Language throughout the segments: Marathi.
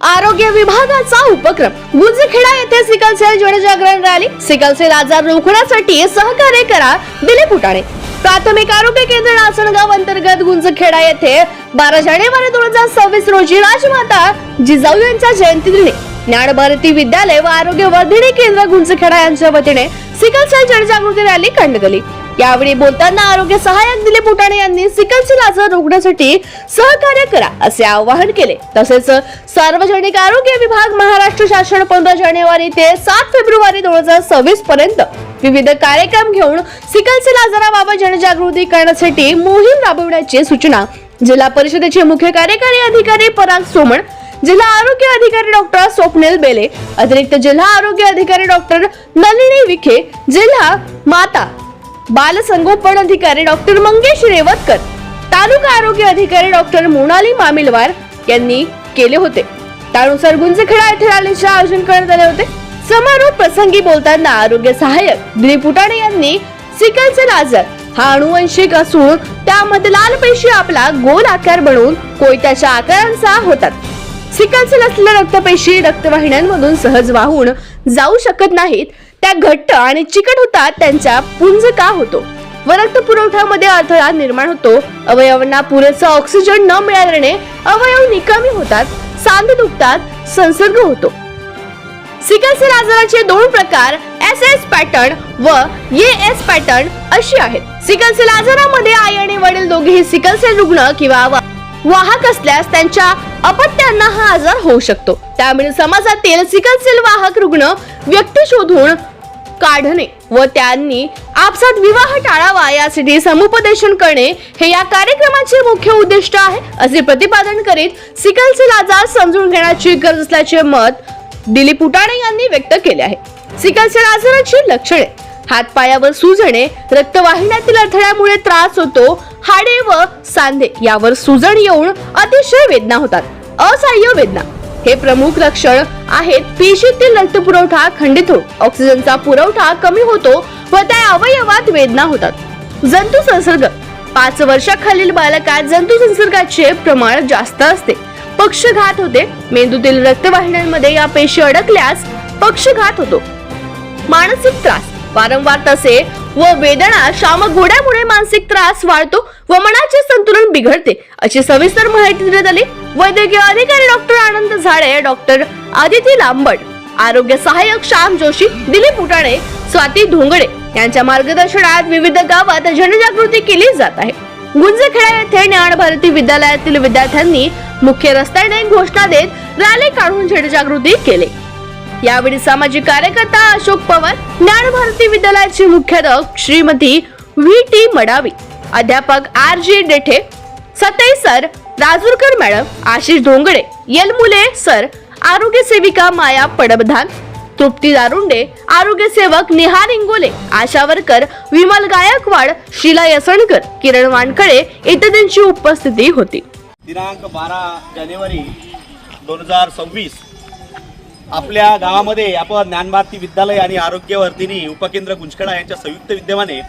आरोग्य विभागाचा उपक्रम. गुंजखेडा येथे सिकल सेल जनजागरण रॅली. सिकल सेल आजार रोखण्यासाठी सहकार्य करा दिलीप उटाणे प्राथमिक आरोग्य केंद्र नाचणगाव अंतर्गत गुंजखेडा येथे बारा जानेवारी दोन हजार सव्वीस रोजी राजमाता जिजाऊ यांच्या जयंती दिनी ज्ञानभारती विद्यालय व आरोग्य वर्धिनी केंद्र गुंजखेडा यांच्या वतीने सिकल सेल जनजागृती रॅली काढण्यात आली. यावेळी बोलताना आरोग्य सहाय्यक दिलीप फुटाणे यांनी सिकल सेल आजार रोखण्यासाठी सहकार्य करा असे आवाहन केले. तसेच सार्वजनिक आरोग्य विभाग महाराष्ट्र शासन पंधरा जानेवारी ते सात फेब्रुवारी दोन हजार सव्वीस पर्यंत विविध कार्यक्रम घेऊन सिकल सेल आजाराबाबत जनजागृती करण्यासाठी मोहीम राबविण्याची सूचना जिल्हा परिषदेचे मुख्य कार्यकारी अधिकारी पराग सोमण जिल्हा आरोग्य अधिकारी डॉक्टर स्वप्नील बेले अतिरिक्त जिल्हा आरोग्य अधिकारी डॉक्टर नलिनी विखे जिल्हा माता बालसंगोपन अधिकारी डॉक्टर मंगेश रेवतकर तालुका आरोग्य अधिकारी डॉक्टर मोनाली मामिलवार यांनी केले होते. त्यानुसार गुंजखेडा येथे रॅलीचे आयोजन करण्यात आले होते. समारोप प्रसंगी बोलताना आरोग्य सहाय्यक दिलीप उटाणे यांनी सिकल आजार हा अनुवंशिक असून त्यामध्ये लाल पेशी आपला गोल आकार बनवून कोयत्याच्या आकारांचा होतात. सिकलसेल असलेल्या रक्तपेशी रक्तवाहिन्यांमधून सहज वाहून जाऊ शकत नाहीत. त्या घट्ट आणि चिकट होतात त्यांचा पुंज का होतो? व रक्त पुरवठ्यामध्ये अडथळा निर्माण होतो. अवयवांना पुरेसा ऑक्सिजन न मिळाल्याने अवयव निकामी होतात सांधे दुखतात संसर्ग होतो. सिकलसेल आजाराचे दोन प्रकार एस एस पॅटर्न व ए एस पॅटर्न अशी आहेत. सिकलसेल आजारामध्ये आई आणि वडील दोघेही सिकलसेल रुग्ण किंवा वाहक असल्यास त्यांच्या अपत्यांना हा आजार होऊ शकतो. त्यामुळे समाजातील सिकल सेल वाहक रुग्ण व्यक्ती शोधून काढणे व त्यांनी आपसात विवाह टाळावा यासाठी समुपदेशन करणे हे या कार्यक्रमाचे मुख्य उद्दिष्ट आहे असे प्रतिपादन करीत सिकल सेल आजार समजून घेण्याची गरज असल्याचे मत दिलीप उटाणे यांनी व्यक्त केले आहे. सिकल सेल आजाराची लक्षणे हातपायावर सुजणे रक्तवाहिन्यातील अडथळ्यामुळे त्रास होतो हाडे व सांधे यावर सुजण येऊन अतिशय वेदना होतात. असह्य वेदना. हे प्रमुख लक्षण आहेत पेशीतील रक्तपुरवठा खंडित होतो. ऑक्सिजनचा पुरवठा कमी होतो व त्या अवयवात वेदना होतात. जंतू संसर्ग. पाच वर्षाखालील बालकात जंतू संसर्गाचे प्रमाण जास्त असते. पक्षघात होते. मेंदूतील रक्तवाहिन्यांमध्ये या पेशी अडकल्यास पक्षघात होतो. मानसिक त्रास. वारंवार तसे व वेदना शामक घोड्यामुळे मानसिक त्रास वाढतो व मनाचे संतुलन बिघडते. अशी सविस्तर माहिती देण्यात आली. वैद्यकीय अधिकारी डॉक्टर आनंद झाडे डॉक्टर आदिती लांबड आरोग्य सहाय्यक श्याम जोशी दिलीप उटाणे स्वाती धोंगडे यांच्या मार्गदर्शनात विविध गावात जनजागृती केली जात आहे. गुंजखेडा येथे ज्ञान भारती विद्यालयातील विद्यार्थ्यांनी मुख्य रस्त्याने घोषणा देत रॅली काढून जनजागृती केली. यावेळी सामाजिक कार्यकर्ता अशोक पवार ज्ञान भारती विद्यालयाचे मुख्याध्यापक श्रीमती व्ही टी मडावी अध्यापक R G Dethe Satai sir Rajurkar madam Ashish Dhongde Yalmule sir आरोग्य सेविका माया पडबधान तृप्ती दारुंडे आरोग्य सेवक निहार इंगोले आशावरकर विमल गायकवाड शिला यसणकर किरण वानखळे इत्यादींची उपस्थिती होती. दिनांक बारा जानेवारी दोन हजार सव्वीस आपल्या गावामध्ये आपण ज्ञानभारती विद्यालय आणि आरोग्यवर्धिनी उपकेंद्र गुंजकडा यांच्या संयुक्त विद्यमाने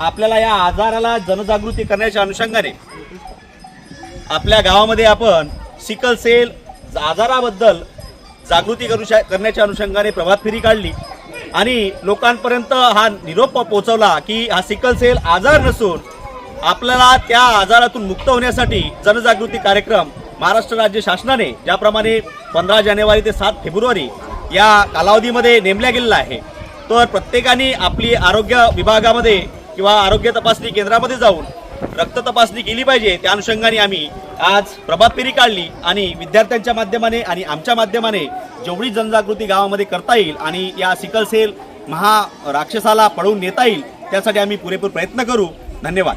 आपल्याला या आजाराला जनजागृती करण्याच्या अनुषंगाने आपल्या गावामध्ये आपण सिकल सेल आजाराबद्दल जागृती करू शा करण्याच्या अनुषंगाने प्रभात फेरी काढली. आणि लोकांपर्यंत हा निरोप पोहोचवला की हा सिकल सेल आजार नसून आपल्याला त्या आजारातून मुक्त होण्यासाठी जनजागृती कार्यक्रम महाराष्ट्र राज्य शासनाने ज्याप्रमाणे पंधरा जानेवारी ते सात फेब्रुवारी या कालावधीमध्ये नेमल्या गेलेला आहे. तर प्रत्येकाने आपली आरोग्य विभागामध्ये किंवा आरोग्य तपासणी केंद्रामध्ये जाऊन रक्त तपासणी केली पाहिजे. त्या अनुषंगाने आम्ही आज प्रभात फेरी काढली आणि विद्यार्थ्यांच्या माध्यमाने आणि आमच्या माध्यमाने जेवढी जनजागृती गावामध्ये करता येईल आणि या सिकल सेल महा राक्षसाला पळवून नेता येईल त्यासाठी आम्ही पुरेपूर प्रयत्न करू. धन्यवाद.